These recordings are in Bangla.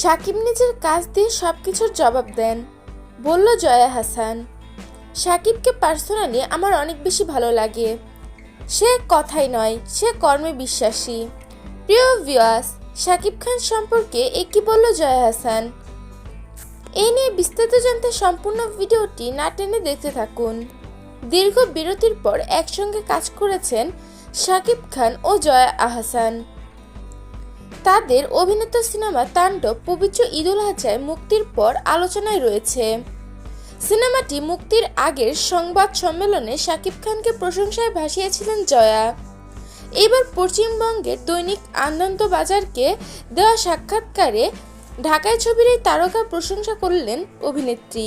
সাকিব নিজের কাজ দিয়ে সব কিছুর জবাব দেন। বলল, জয়া হাসান, সাকিবকে পার্সোনালি আমার অনেক বেশি ভালো লাগে। সে কথাই নয়, সে কর্মে বিশ্বাসী। প্রিয় ভিউয়ার্স সাকিব খান সম্পর্কে এ কি বলল, জয়া হাসান, এই নিয়ে বিস্তারিত জানতে সম্পূর্ণ ভিডিওটি না টেনে দেখতে থাকুন। দীর্ঘ বিরতির পর একসঙ্গে কাজ করেছেন সাকিব খান ও জয়া আহসান তাদের অভিনীত সিনেমা তাণ্ডব পবিত্র ঈদুল আজহায় মুক্তির পর আলোচনায় রয়েছে। সিনেমাটি মুক্তির আগের সংবাদ সম্মেলনে শাকিব খানকে প্রশংসায় ভাসিয়েছিলেন জয়া। এবার পশ্চিমবঙ্গের দৈনিক আনন্দবাজারকে দেওয়া সাক্ষাৎকারে ঢাকায় ছবির এই তারকা প্রশংসা করলেন অভিনেত্রী।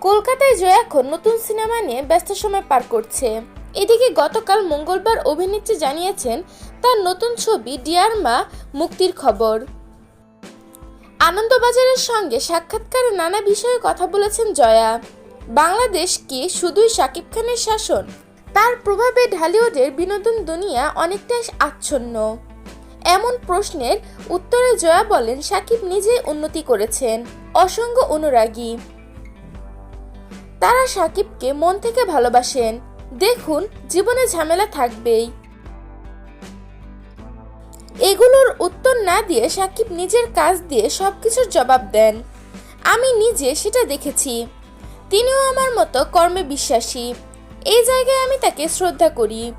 কলকাতায় জয়া এখন নতুন সিনেমা নিয়ে ব্যস্ত সময় পার করছে। এদিকে গতকাল মঙ্গলবার অভিনেত্রী জানিয়েছেন, তার নতুন ছবি ডিয়ার মা মুক্তির খবর। আনন্দবাজারের সঙ্গে সাক্ষাৎকারে নানা বিষয়ে কথা বলেছেন জয়া। বাংলাদেশ কি শুধুই শাকিব খানের শাসন? তার প্রভাবে ঢালিউডের বিনোদন দুনিয়া অনেকটাই আচ্ছন্ন। এমন প্রশ্নের উত্তরে জয়া বলেন সাকিব নিজেই উন্নতি করেছেন অসংখ্য অনুরাগী। তারা সাকিবকে মন থেকে ভালোবাসেন দেখুন, জীবনে ঝামেলা থাকবেই। এগুলোর উত্তর না দিয়ে সাকিব নিজের কাজ দিয়ে সব কিছুর জবাব দেন। আমি নিজে সেটা দেখেছি। তিনিও আমার মতো কর্মে বিশ্বাসী এই জায়গায় আমি তাকে শ্রদ্ধা করি।